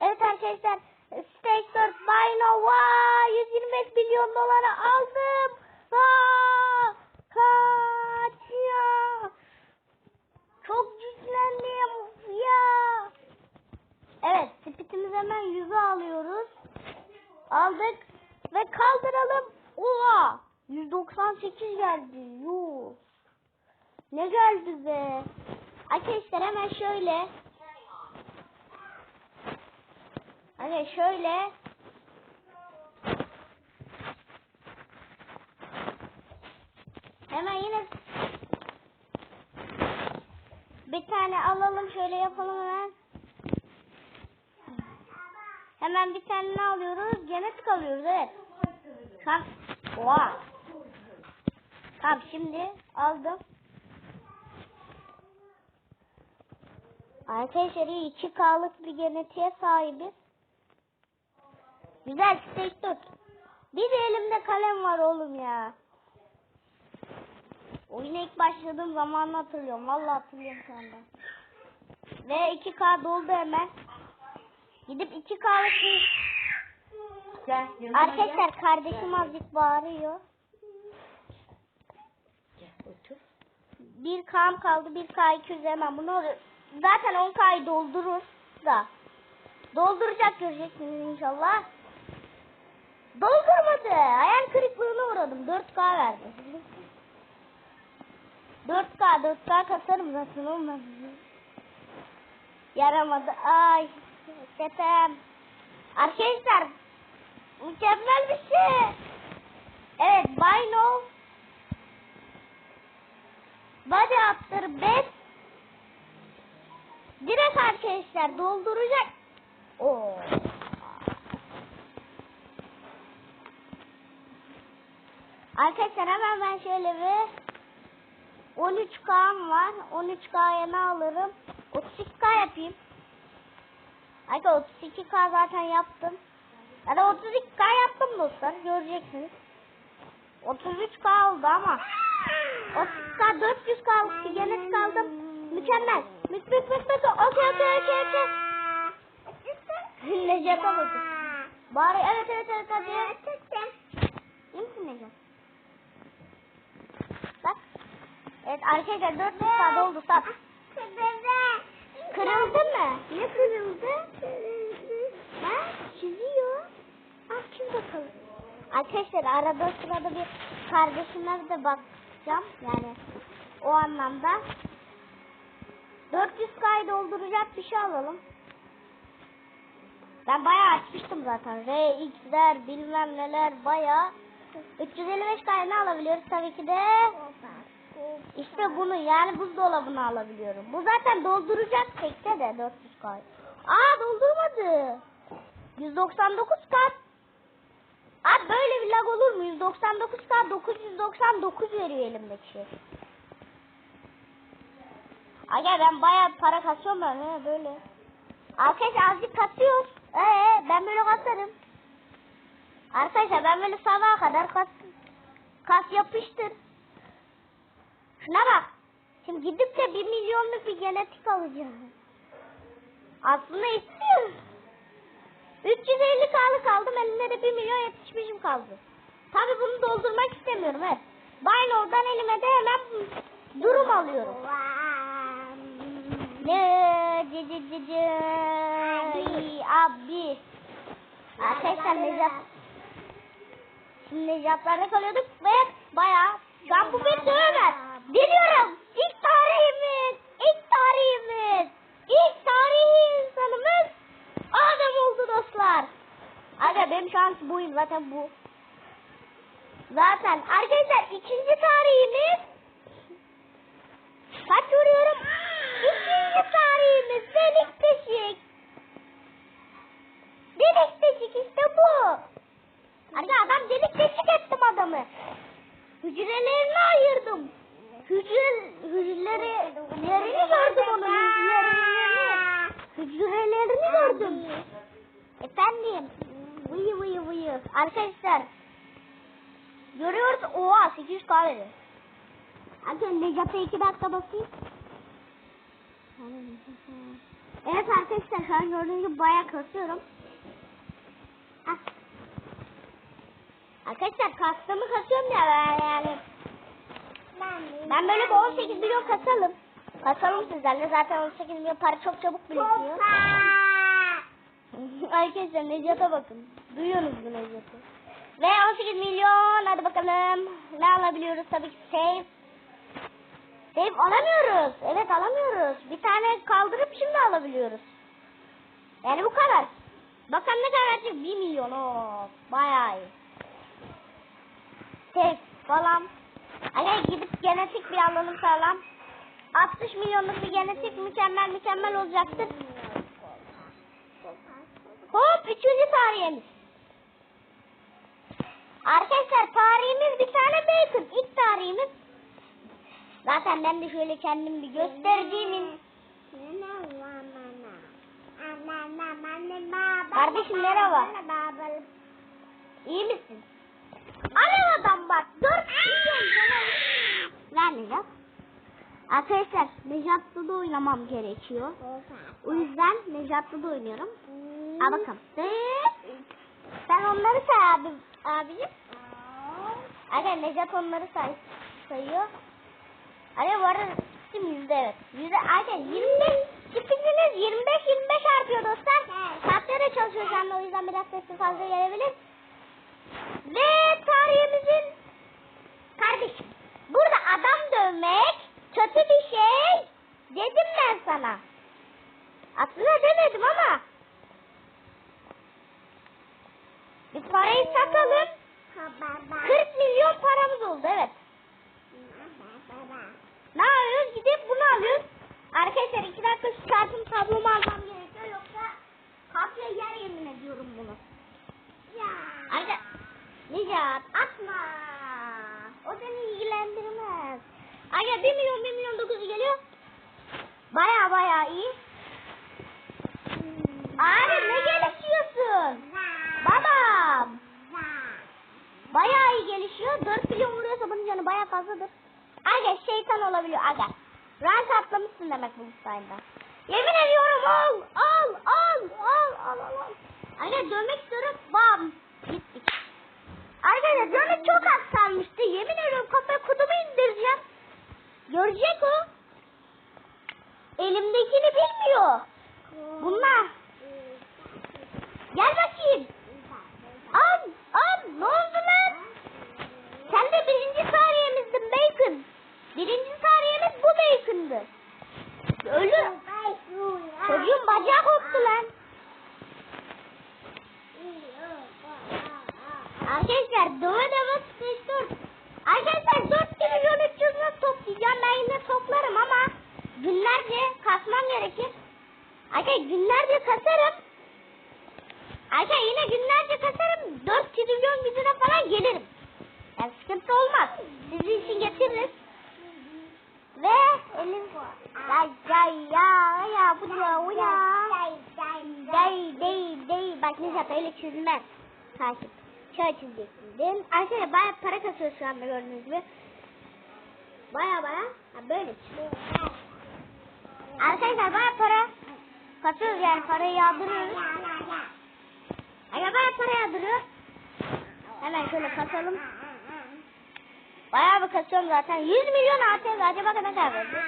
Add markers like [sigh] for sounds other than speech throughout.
Evet arkadaşlar. Stage 4 Buy Nova 125 milyon dolara aldım. Aa, kaç ya. Çok güçlendim ya. Evet spitimizi hemen 100'e alıyoruz. Aldık ve kaldıralım. Oha 198 geldi. Yuh. Ne geldi be? Arkadaşlar hemen şöyle. Hani şöyle. Hemen yine bir tane alalım şöyle yapalım hemen. Hemen bir tane ne alıyoruz? Genetik alıyoruz evet. Tamam. Oha. Tamam şimdi aldım. Arkadaşlar iyi 2K'lık bir genetiğe sahibiz. Güzel steak tut. Bir de elimde kalem var oğlum ya. Oyuna ilk başladığım zamanı hatırlıyorum. Vallahi hatırlıyorum şu anda. Ve 2K doldu hemen. Gidip 2K'lık bir... Gel yanıma Arkadaşlar gel. kardeşim azıcık bağırıyor. Gel otur. 1K'm kaldı. 1K 200 hemen bunu zaten 10K'yı doldurur da. Dolduracak göreceksiniz inşallah. Doldurmadı. Hayal kırıklığına uğradım. 4K verdi. 4K 4K kasarım zaten olmaz. Yaramadı. Ay. Çetem. Arkadaşlar mükemmel bir şey. Evet buy now. Body attır bet. Direkt arkadaşlar dolduracak. Oo. Arkadaşlar hemen ben şöyle bir 13K'm var. 13K'ya ne alırım? 32K yapayım. Arkadaşlar 32K zaten yaptım. Ya da 32K yaptım dostlar. Göreceksiniz. 33K oldu ama 30K 400K bir genetik aldım. Mükemmel. Mük mük mük mük. Okey okey okey okey. Necat'a bakın. Bari evet evet evet hadi. İyi misin? Bak. Evet arkadaşlar 400K doldu sat. Kırıldı mı? Ne kırıldı? Ha? Çiziyor. Ah çiz bakalım. Arkadaşlar arada sırada bir kardeşime de bakacağım. Yani o anlamda. 400K'yı dolduracak bir şey alalım. Ben bayağı açmıştım zaten. RX'ler bilmem neler bayağı. 355K'ya ne alabiliyoruz? Tabii ki de işte bunu yani buzdolabını alabiliyorum. Bu zaten dolduracak tekte de 400K. Aa doldurmadı. 199K. Abi böyle bir lag olur mu? 199K 999 veriyor elimdeki şey. Aga ben bayağı para kasıyorum ben he böyle. Arkadaşlar azıcık kasıyoruz. Ee ben böyle kasarım. Arkadaşlar ben böyle sabaha kadar kas, kas yapıştır. Şuna bak. Şimdi gidip de bir milyonluk bir genetik alacağım. Aslında istiyorum. 350 kalı kaldım. Elimde de 1 milyon 75'im kaldı. Tabi bunu doldurmak istemiyorum. Evet. Bino'dan elime de hemen durum alıyorum. Ne cı cı. Ay, Abi. Arkadaşlar Necat. Şimdi Necatlarla kalıyorduk ve bayağı ben bu bir dövmez. Diliyorum. İlk tarihimiz. ilk tarihimiz. ilk tarihi insanımız Adem oldu dostlar. Aga benim şu an buyum zaten bu. Zaten arkadaşlar ikinci tarihimiz kaç vuruyorum? İkinci tarihimiz delik deşik. Delik deşik işte bu. Arka adam delik deşik ettim adamı. Hücrelerini ayırdım. Hücre, hücreleri, yerini gördüm onun hücrelerini. Hücrelerini gördüm. Efendim. Vıyı vıyı vıyı. Arkadaşlar. Görüyoruz. Oha 800 kahve. Hadi Necat'a iki dakika basayım. Evet arkadaşlar şu an gördüğünüz gibi bayağı kasıyorum. Ah. Arkadaşlar kastımı kasıyorum ya ben yani. Ben böyle bir 18 milyon kasalım. Kasalım sizlerle zaten 18 milyon para çok çabuk birikiyor. [laughs] Arkadaşlar Necat'a bakın. Duyuyorsunuz bu Necat'ı. Ve 18 milyon hadi bakalım. Ne alabiliyoruz tabii ki save. Save alamıyoruz. Evet alamıyoruz. Bir tane kaldırıp şimdi alabiliyoruz. Yani bu kadar. Bakın ne kadar verecek? 1 milyon. Oo, bayağı iyi. Save falan. Hani gidip genetik bir alalım sağlam. 60 milyonluk bir genetik mükemmel mükemmel olacaktır. Hop üçüncü tarihimiz. Arkadaşlar tarihimiz bir tane bacon. İlk tarihimiz. Zaten ben de şöyle kendim bir göstereceğim. Kardeşim merhaba. İyi misin? Alev adam bak. Dört milyon sana. Ver Necat. Arkadaşlar Necat'la da oynamam gerekiyor. O yüzden Necat'la da oynuyorum. Al bakalım. Sen onları say abi, abicim. Aga Necat onları say, sayıyor. Aga bu arada şimdi yüzde evet. Yüzde aga 25 çiftiniz 25 25 artıyor dostlar. Saatlere çalışıyor şu anda o yüzden biraz sesi fazla gelebilir. Ve tarihimizin kardeşim burada adam dövmek kötü bir şey dedim ben sana. Aslında demedim ama biz parayı satalım. 40 milyon paramız oldu evet. Ne yapıyoruz? Gidip bunu alıyoruz. Arkadaşlar iki dakika şu kartım tablomu almam gerekiyor yoksa kapıya yer yemin ediyorum bunu. Ya. Arka... Necat atma. O seni ilgilendirmez. Aga 1 milyon 1 milyon 9 geliyor. Baya baya iyi. Abi ne gelişiyorsun? Babam. Bayağı iyi gelişiyor. 4 milyon vuruyorsa bunun canı bayağı fazladır. Aga şeytan olabiliyor aga. Rank atlamışsın demek bu sayede. Yemin ediyorum al al al al al al. al. Aga dönmek istiyorum. Bam. Gittik. Arkadaşlar canı çok az kalmıştı. Yemin ediyorum kafaya kutumu indireceğim. Görecek o. Elimdekini bilmiyor. Bunlar. Gel bakayım. Al al ne oldu lan? Sen de birinci sariyemizdin Bacon. Birinci sariyemiz bu Bacon'dı. Ölü. Çocuğun bacağı koptu lan. Arkadaşlar döve döve sıkıştır. Arkadaşlar 4 milyon 300 nasıl toplayacağım ben yine toplarım ama günlerce kasmam gerekir. Arkadaşlar günlerce kasarım. Arkadaşlar yine günlerce kasarım. 4 trilyon gücüne falan gelirim. Yani sıkıntı olmaz. Sizin için getiririz. Ve elim ya ya ya ya bu ya bu ya değil değil değil bak ne zaten öyle çizilmez. Takip. Şöyle çizeceksin. Benim arkadaşlar baya para kasıyor şu anda gördüğünüz gibi. Baya baya ha, böyle çiziyor. Arkadaşlar baya para kasıyoruz yani parayı yağdırıyoruz. Aga baya para yağdırıyor. Hemen şöyle kasalım. Bayağı bir kasıyorum zaten. 100 milyon ATV acaba ne kadar verdi?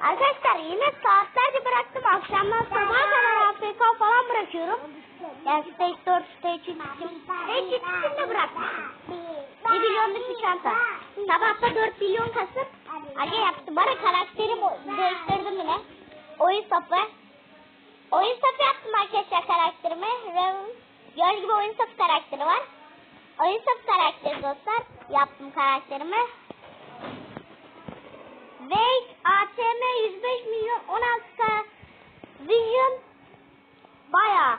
Arkadaşlar yine saatlerce bıraktım. Akşamdan sabaha kadar AFK falan bırakıyorum. Yani stage 4, stage 3 için. Stage 3 için de bıraktım. 1 milyonluk bir çanta. Sabahta 4 milyon kasıp Aga yaptı. Bana karakterimi değiştirdim yine. Oyun sapı. Oyun sapı yaptım arkadaşlar karakterime. Ve gördüğünüz gibi oyun sapı karakteri var. Oyun sapı karakteri dostlar. Yaptım karakterimi. Ve ATM 105 milyon 16K Vision baya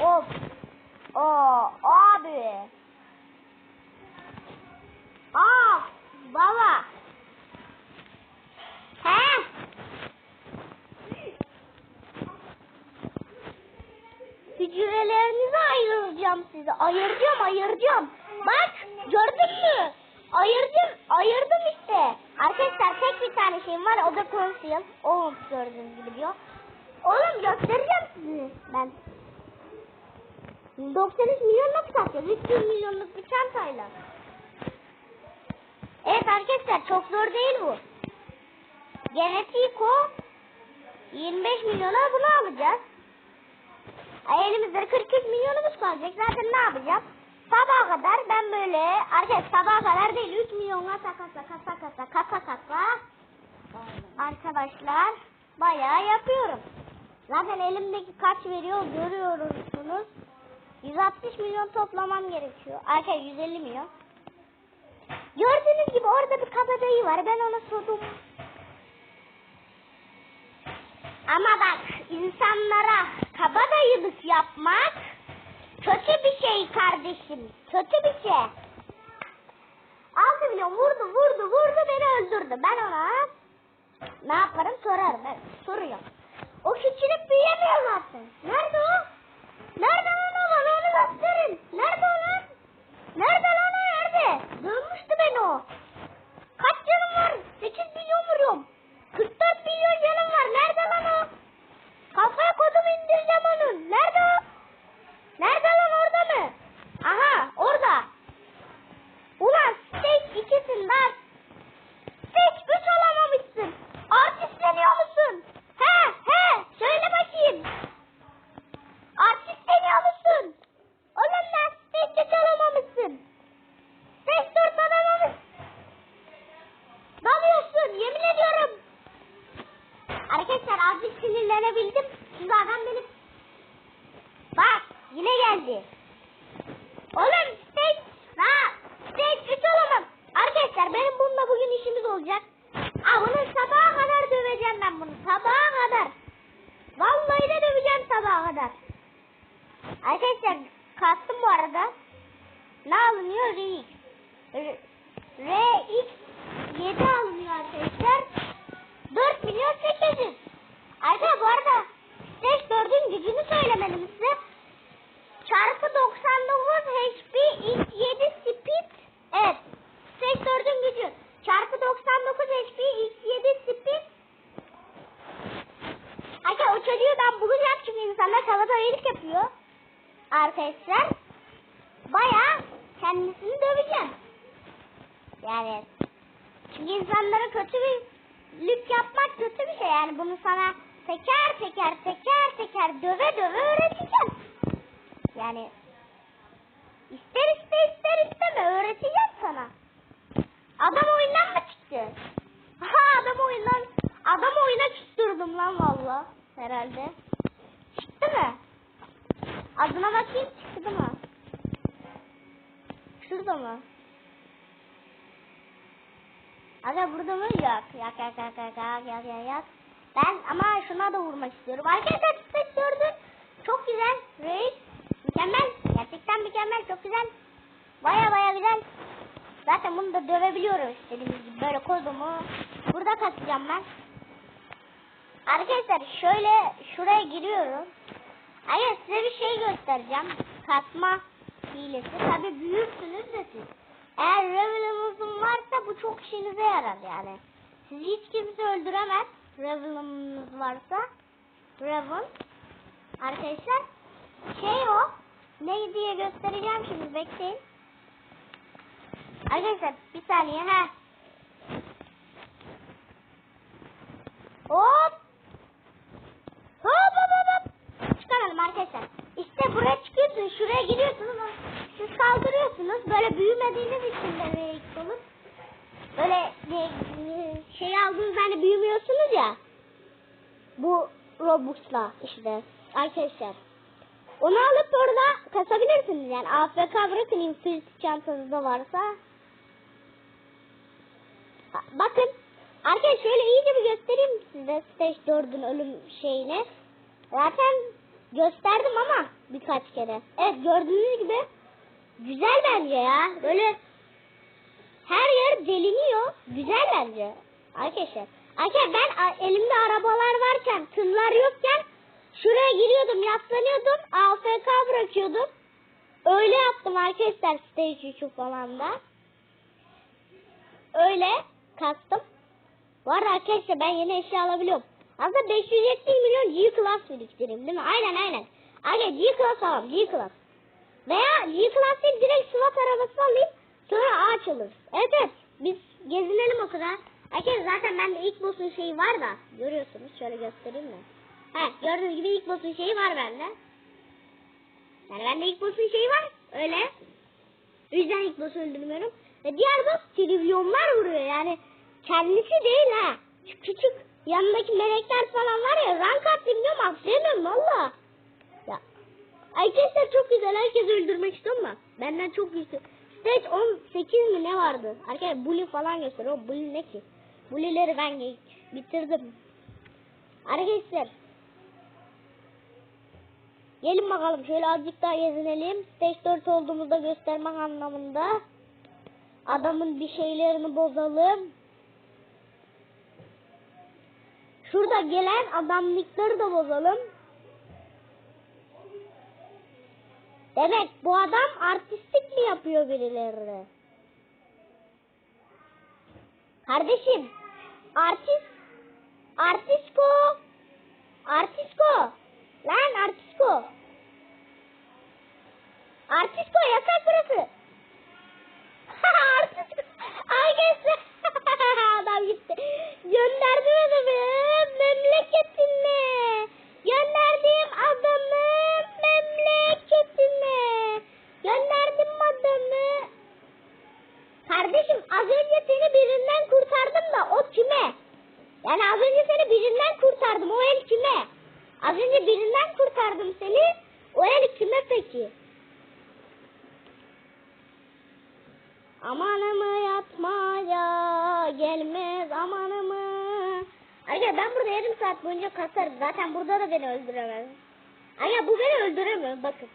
of o abi Aa baba He Hücrelerinizi ayıracağım size. Ayıracağım, ayıracağım. Bak, gördün mü? Ayırdım, ayırdım işte. Arkadaşlar tek bir tane şeyim var o da conceal. O gördüğünüz gibi diyor. Oğlum göstereceğim size ben. 93 milyonluk satacağız. 300 milyonluk bir çantayla. Evet arkadaşlar çok zor değil bu. Genetiği ko 25 milyona bunu alacağız. Elimizde 43 milyonumuz kalacak. Zaten ne yapacağız? Sabaha kadar ben böyle arkadaş sabaha kadar değil 3 milyona kasa kasa kasa kasa kasa kasa arkadaşlar bayağı yapıyorum. Zaten elimdeki kaç veriyor görüyorsunuz. 160 milyon toplamam gerekiyor. Arkadaşlar 150 milyon. Gördüğünüz gibi orada bir kabadayı var. Ben ona sordum. Ama bak insanlara kabadayılık yapmak kötü bir şey kardeşim. Kötü bir şey. 6 milyon vurdu vurdu vurdu beni öldürdü. Ben ona ne yaparım sorarım. Ben soruyorum. O küçülüp büyüyemiyor zaten. Nerede o? Nerede lan o? Bana onu gösterin. Nerede o lan? Nerede lan o nerede? Dönmüştü beni o. Kaç canım var? 8 milyon vuruyorum. 44 milyon canım var. Nerede lan o? Kafaya kodum indireceğim onun. Nerede o? Nerede lan orada mı? Aha orada. Ulan stage 2'sin lan. Stage 3 olamamışsın. Artistleniyor musun? He he söyle bakayım. Artistleniyor musun? Oğlum lan stage 3 olamamışsın. Stage 4 olamamışsın. Dalıyorsun yemin ediyorum. Arkadaşlar azıcık sinirlenebildim. Çünkü adam benim. Bak yine geldi. Oğlum stage. Ha stage 3 olamam. Arkadaşlar benim bununla bugün işimiz olacak. Aa bunu sabaha kadar döveceğim ben bunu. Sabaha kadar. Vallahi de döveceğim sabaha kadar. Arkadaşlar kastım bu arada. Ne alınıyor? RX. RX 7 alınıyor arkadaşlar. 4 milyon 800. Arkadaşlar bu arada Stage 4'ün gücünü söylemedim size. Çarpı 99 HP X7 Speed. Evet. Stage 4'ün gücü. Çarpı 99 HP X7 Speed. Arkadaşlar o çocuğu ben bulacağım çünkü insanlar kabadayılık yapıyor. Arkadaşlar. Baya kendisini döveceğim. Yani çünkü insanlara kötü bir lük yapmak kötü bir şey. Yani bunu sana teker teker teker teker döve döve öğreteceğim. Yani ister ister ister isteme öğreteceğim sana. Adam oyundan mı çıktı? Ha adam oyundan adam oyuna küstürdüm lan valla herhalde. Çıktı mı? Adına bakayım çıktı mı? Şurada mı? Aga burada mı? Yok. Yak yak yak yak yak yak yak yak. Ben ama şuna da vurmak istiyorum. Arkadaşlar tek gördüm. Çok güzel. Reis. Mükemmel. Gerçekten mükemmel. Çok güzel. Baya baya güzel. Zaten bunu da dövebiliyoruz. Dediğimiz gibi böyle kodumu. Burada katacağım ben. Arkadaşlar şöyle şuraya giriyorum. Hayır size bir şey göstereceğim. Katma hilesi. Tabi büyürsünüz de siz. Eğer Revel'ınızın varsa bu çok işinize yarar yani. Sizi hiç kimse öldüremez. Revel'ınız varsa. Revel. Arkadaşlar. Şey o. Ne diye göstereceğim şimdi bekleyin. Arkadaşlar bir saniye ha. Hop. Hop hop hop hop. Çıkaralım arkadaşlar. İşte buraya çıkıyorsunuz. Şuraya giriyorsunuz. Siz kaldırıyorsunuz. Böyle büyümediğiniz için de RX olur. Böyle şey aldığınızda hani büyümüyorsunuz ya. Bu Robux'la işte arkadaşlar. Onu alıp orada kasabilirsiniz yani. AFK bırakın infinity çantanızda varsa. Bakın. Arkadaşlar şöyle iyice bir göstereyim size Stage 4'ün ölüm şeyini. Zaten gösterdim ama birkaç kere. Evet gördüğünüz gibi güzel bence ya. Böyle her yer deliniyor. Güzel bence. Arkadaşlar. Arkadaşlar ben elimde arabalar varken, tırlar yokken şuraya giriyordum, yaslanıyordum, AFK bırakıyordum. Öyle yaptım arkadaşlar stage 3'ü falan da. Öyle kastım. Arada arkadaşlar ben yeni eşya alabiliyorum. Aslında 570 milyon G-Class biriktireyim değil mi? Aynen aynen. Aga G-Class alalım G-Class. Veya G-Class değil direkt SWAT arabası alayım. Sonra ağaç alırız. Evet evet. Biz gezinelim o kadar. Arkadaşlar zaten bende ilk boss'un şeyi var da. Görüyorsunuz. Şöyle göstereyim mi? Ha gördüğünüz gibi ilk boss'un şeyi var bende. Yani bende ilk boss'un şeyi var. Öyle. O yüzden ilk boss'u öldürmüyorum. Ve diğer boss trilyonlar vuruyor yani. Kendisi değil ha. Şu küçük yanındaki melekler falan var ya rank atlayabiliyorum atlayamıyorum valla. Ya. Arkadaşlar çok güzel herkes öldürmek istiyorum ama benden çok güçlü. Stage 18 mi ne vardı? Arkadaşlar bully falan gösteriyor. O bully ne ki? Bully'leri ben bitirdim. Arkadaşlar Gelin bakalım şöyle azıcık daha gezinelim. Stage 4 olduğumuzda göstermek anlamında. Adamın bir şeylerini bozalım. Şurada gelen adamlıkları da bozalım. Demek bu adam artistik mi yapıyor birilerine? Kardeşim, artist, artisko, artisko, lan artisko. Artisko yasak burası. [laughs] artisko, arkadaşlar, [laughs] adam gitti. Gönderdim adamı memleketine. Gönderdim adamı memleketine. Gönderdim adamı. Kardeşim az önce seni birinden kurtardım da o kime? Yani az önce seni birinden kurtardım o el kime? Az önce birinden kurtardım seni o el kime peki? Amanımı yatmaya gelmez amanımı. Aga ben saat boyunca kasarım. Zaten burada da beni öldüremez. Aga bu beni öldüremiyor bakın.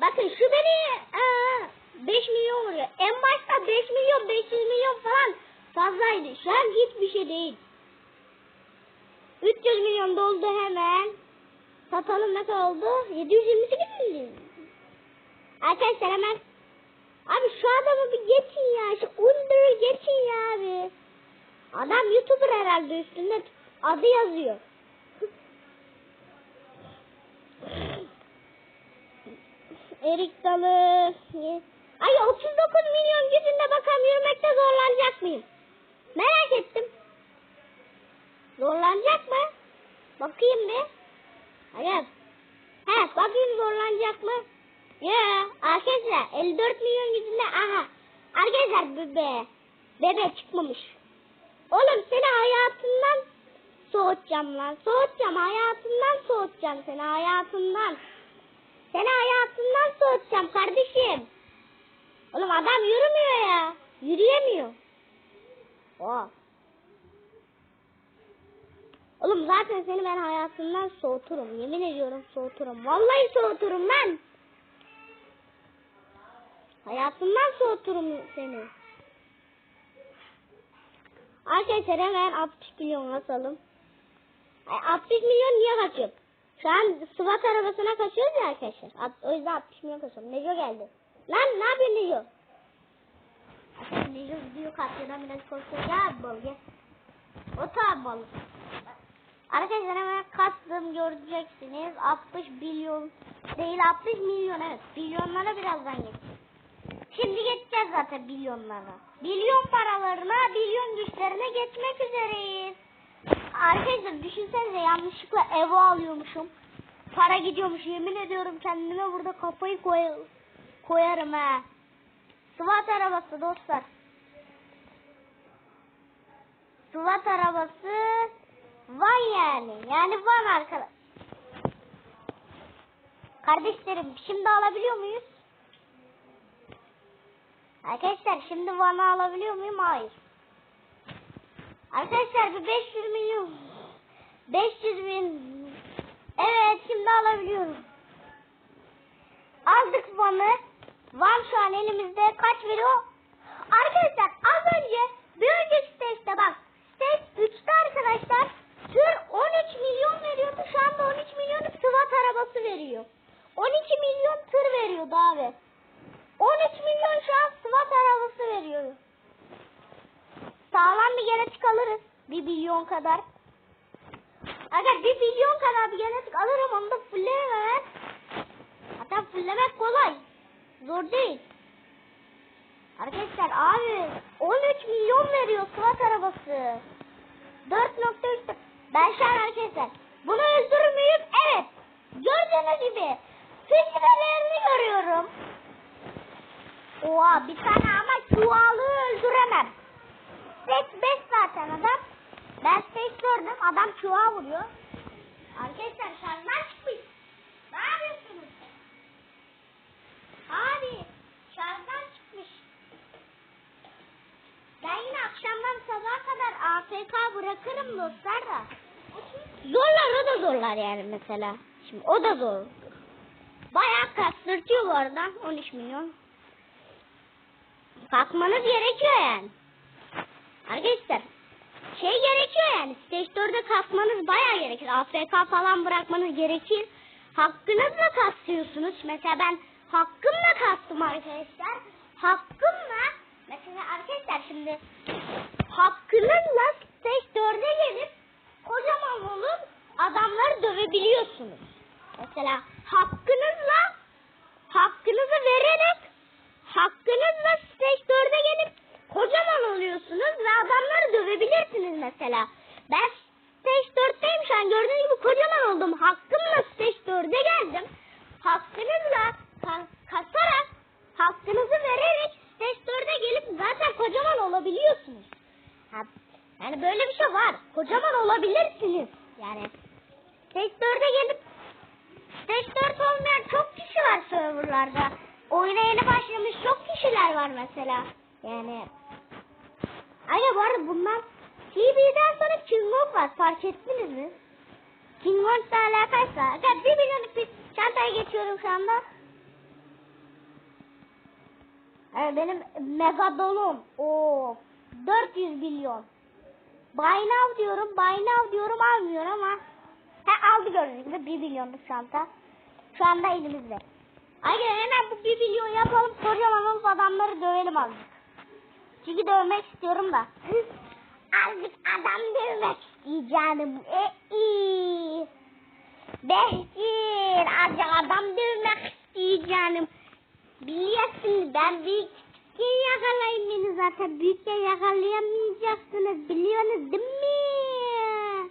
Bakın şu beni aa, 5 milyon vuruyor. En başta 5 milyon 500 milyon falan fazlaydı. Şu an hiçbir şey değil. 300 milyon doldu hemen. Satalım ne kadar oldu? 728 milyon. Arkadaşlar hemen Abi şu adamı bir geçin ya. Şu Under'ı geçin ya abi. Adam YouTuber herhalde üstünde adı yazıyor. Erik Dalı. Ay 39 milyon gücünde bakalım yürümekte zorlanacak mıyım? Merak ettim. Zorlanacak mı? Bakayım bir. Hayır. He bakayım zorlanacak mı? Ya arkadaşlar 54 milyon gücünde aha. Arkadaşlar bebe. Bebe çıkmamış. Oğlum seni hayatından soğutacağım lan. Soğutacağım hayatından soğutacağım seni hayatından. Seni hayatından soğutacağım kardeşim. Oğlum adam yürümüyor ya. Yürüyemiyor. Oha. Oğlum zaten seni ben hayatından soğuturum. Yemin ediyorum soğuturum. Vallahi soğuturum ben. Hayatından soğuturum seni. Arkadaşlar hemen 60 milyon asalım. Ay, 60 milyon niye kaçıyor? Şu an SWAT arabasına kaçıyoruz ya arkadaşlar. O yüzden 60 milyon kaçıyorum. Neco geldi. Lan ne yapıyorsun Neco? Neco gidiyor karşıdan biraz korkuyor. Gel bol gel. Otur bol. Arkadaşlar hemen kastım göreceksiniz. 60 milyon değil 60 milyon evet. Milyonlara birazdan geçeceğiz. Şimdi geçeceğiz zaten milyonlara. Milyon paralarına, milyon güçlerine geçmek üzereyiz. Arkadaşlar düşünsenize yanlışlıkla Evo alıyormuşum. Para gidiyormuş yemin ediyorum kendime burada kafayı koy koyarım ha. SWAT arabası dostlar. SWAT arabası Van yani. Yani Van arkadaş. Kardeşlerim şimdi alabiliyor muyuz? Arkadaşlar şimdi Van'ı alabiliyor muyum? Hayır. Arkadaşlar bir 500 milyon. 500 bin. Evet şimdi alabiliyorum. Aldık Van'ı. Van şu an elimizde kaç veriyor? Arkadaşlar az önce bir önceki stage'de bak. Stage 3'te arkadaşlar tır 13 milyon veriyordu. Şu anda 13 milyonu SWAT arabası veriyor. 12 milyon tır veriyordu abi. 13 milyon şu an SWAT arabası veriyor. Sağlam bir genetik alırız. Bir milyon kadar. Aga bir milyon kadar bir genetik alırım onu da fulleyemem. Hatta fulllemek kolay. Zor değil. Arkadaşlar abi 13 milyon veriyor SWAT arabası. 4.3 Ben şu an arkadaşlar bunu öldürür müyüm? Evet. Gördüğünüz gibi filtrelerini görüyorum. Oha bir tane ama çuvalı öldüremem. Stage 5 zaten adam. Ben stage gördüm adam çuvağa vuruyor. Arkadaşlar şarjdan çıkmış. Ne yapıyorsunuz? Abi şarjdan çıkmış. Ben yine akşamdan sabaha kadar AFK bırakırım dostlar da. Zorlar o da zorlar yani mesela. Şimdi o da zor. Bayağı kastırtıyor bu arada 13 milyon. Kalkmanız gerekiyor yani. Arkadaşlar şey gerekiyor yani stage 4'e kalkmanız bayağı gerekir. AFK falan bırakmanız gerekir. Hakkınızla kastıyorsunuz. Mesela ben hakkımla kastım arkadaşlar. Hakkımla mesela arkadaşlar şimdi hakkınızla 4'e gelip kocaman olup adamları dövebiliyorsunuz. Mesela hakkınızla hakkınızı vererek hakkınızla 4'e gelip kocaman oluyorsunuz ve adamları dövebilirsiniz mesela. Ben stage 4'teyim şu an gördüğünüz gibi kocaman oldum. Hakkımla stage 4'e geldim. Hakkınızla ka- kasarak hakkınızı vererek stage 4'e gelip zaten kocaman olabiliyorsunuz. Yani böyle bir şey var. Kocaman olabilirsiniz. Yani stage 4'e gelip stage 4 olmayan çok kişi var serverlarda. Oyuna yeni başlamış çok kişiler var mesela. Yani Aynen bu arada bunlar TV'den sonra King Kong var fark ettiniz mi? King Kong'la alakaysa. Arkadaşlar bir milyonluk bir çantaya geçiyorum şu anda. Evet benim megadolum. Oo 400 milyon. Buy now diyorum, buy now diyorum almıyor ama. He aldı gördüğünüz gibi 1 milyonluk çanta. Şu anda elimizde. Aynen hemen bu 1 milyon yapalım kocaman adamları dövelim azıcık. Çünkü dövmek istiyorum da. Azıcık adam dövmek isteyeceğim. E. Behçin azıcık adam dövmek isteyeceğim. Biliyorsunuz ben büyük küçükken yakalayayım beni zaten. Büyükken yakalayamayacaksınız. Biliyorsunuz değil mi?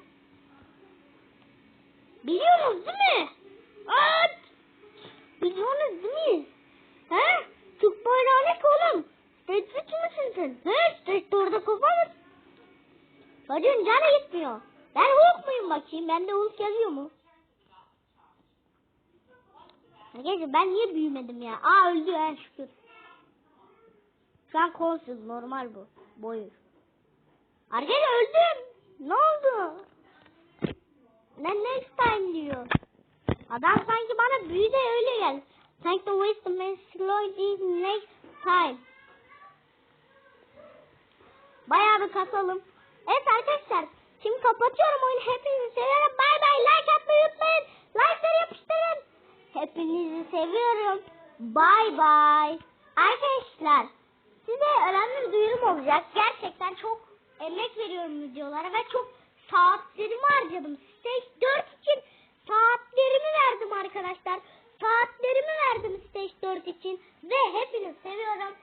Biliyorsunuz değil mi? Evet. Biliyorsunuz değil mi? He? Çok böyle oğlum. 3 müsün sen? He? 4'de kafa mı? Çocuğun canı gitmiyor. Ben Hulk muyum bakayım? Bende Hulk yazıyor mu? Arkadaşlar ben niye büyümedim ya? Aa öldü ya şükür. Şu an kolsuz normal bu. Boyu. Arkadaşlar öldüm. Ne oldu? Ne next time diyor. Adam sanki bana büyü de öyle geldi. Thank the wisdom and slow next time. Bayağı bir kasalım. Evet arkadaşlar. Şimdi kapatıyorum oyunu. Hepinizi seviyorum. Bay bay. Like atmayı unutmayın. Like'ları yapıştırın. Hepinizi seviyorum. Bay bay. Arkadaşlar. Size önemli bir duyurum olacak. Gerçekten çok emek veriyorum videolara ve çok saatlerimi harcadım. Stage 4 için saatlerimi verdim arkadaşlar. Saatlerimi verdim Stage 4 için. Ve hepinizi seviyorum.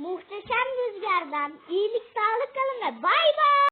Muhteşem rüzgardan iyilik sağlık kalın ve bay bay.